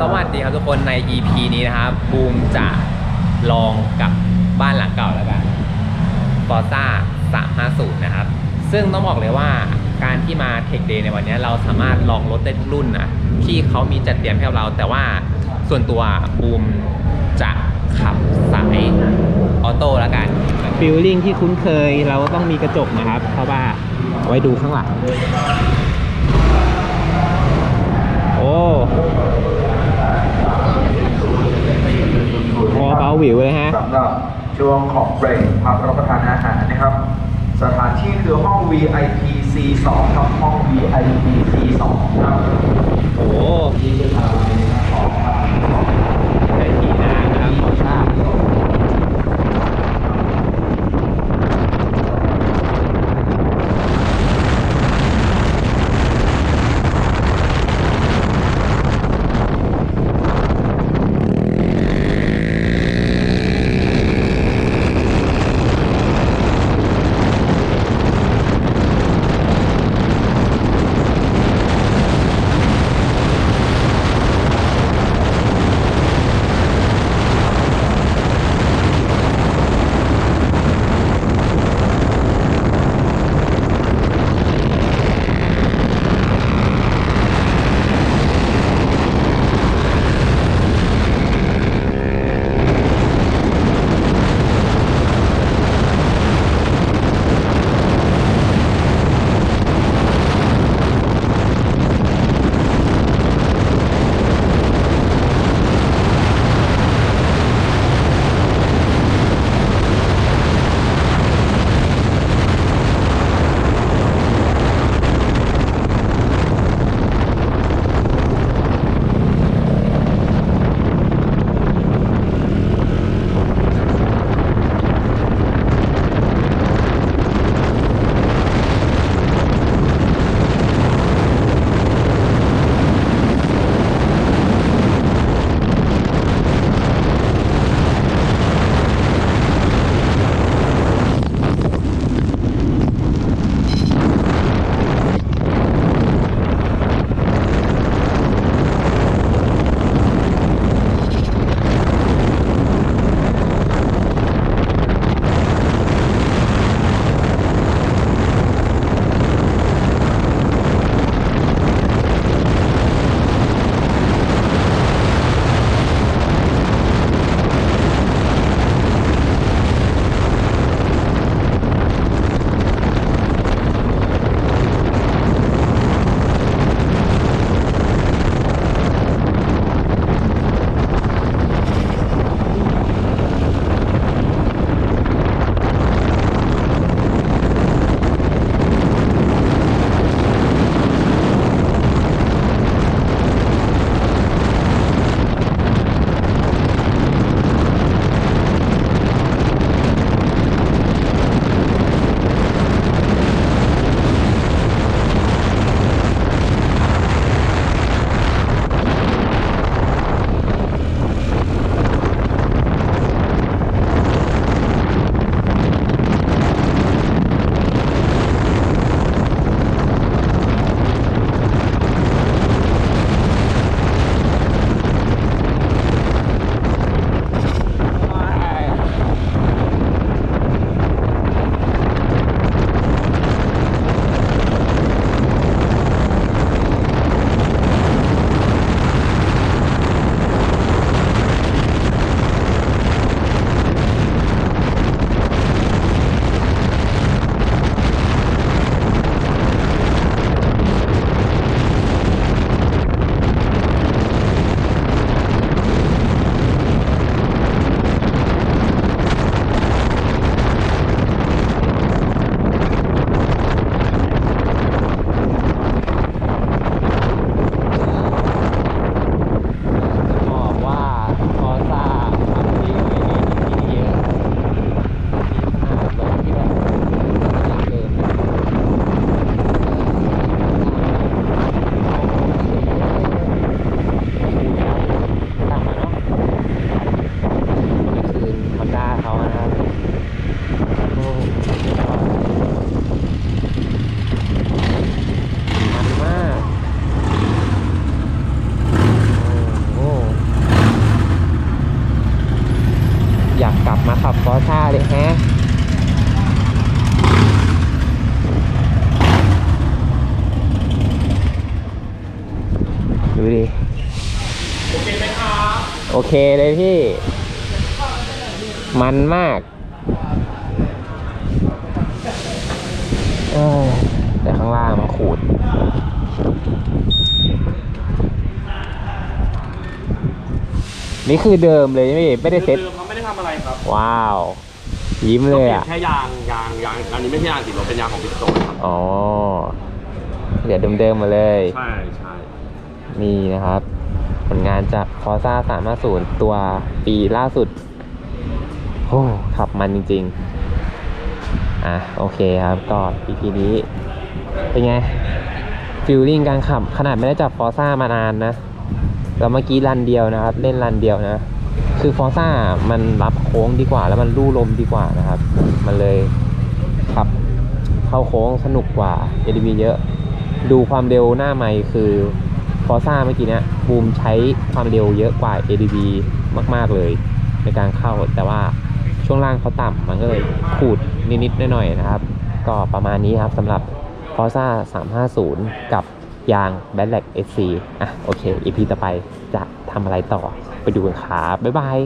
สวัสดีครับทุกคนใน EP นี้นะครับบูมจะลองกับบ้านหลังเก่าแล้วกัน f o r z a 350 นะครับ ซึ่งต้องบอกเลยว่าการที่มา Tech Day ในวันนี้เราสามารถลองรถได้ทุกรุ่นนะที่เขามีจัดเตรียมให้เรา แต่ว่าส่วนตัวบูมจะขับสายออโต้แล้วกันฟิลลิ่งที่คุ้นเคยเราต้องมีกระจกนะครับ เพราะว่าไว้ดูข้างหลังโอ้พอเบาห วิวเลยฮะสำหรับช่วงของเบรกพักรับประทานอาหารนะครับ สถานที่คือห้อง VIP C2 ครับห้อง VIP C2 ครับโอ้ โอเคไหมครับ โอเคเลยพี่ มันมากเอ้ยแต่ข้างล่างมันขูด นี่คือเดิมเลยใช่ไหมพี่ไม่ได้เซ็ตเดิมๆเขาไม่ได้ทำอะไรครับ ว้าว ยิ้มเลยก็อะปนแค่ยางยางยางอันนี้ไม่ใช่ยางติดรถเป็นยางของพิสโตนครับอ๋อเดี๋ยวเดิมๆมาเลย ใช่ใช่ นี่นะครับ ผลงานจาก Forza 350ตัวปีล่าสุดโอ้ขับมันจริง ๆ อะ โอเคครับ ก็ EP นี้ เป็นไงฟิลลิ่งการขับ ขนาดไม่ได้จับ Forza มานานนะแล้วเมื่อกี้รันเดียวนะครับ เล่นรันเดียวนะ คือ Forza มันรับโค้งดีกว่า แล้วมันลู่ลมดีกว่านะครับ มันเลยขับเข้าโค้งสนุกกว่า ADV เยอะ ดูความเร็วหน้าไมค์คือ ฟอร์ซ่าเมื่อกี้เนี้ยบูมใช้ความเร็วเยอะกว่า ADV มาก ๆ เลยในการเข้า แต่ว่าช่วงล่างเขาต่ำมันก็เลยขูดนิด ๆ หน่อย ๆ นะครับ ก็ประมาณนี้ครับสำหรับ f o r ซ่า350 กับยาง b a d l a c SC อะ โอเค EP ต่อไปจะทำอะไรต่อไปดูกันครับ บ๊ายบาย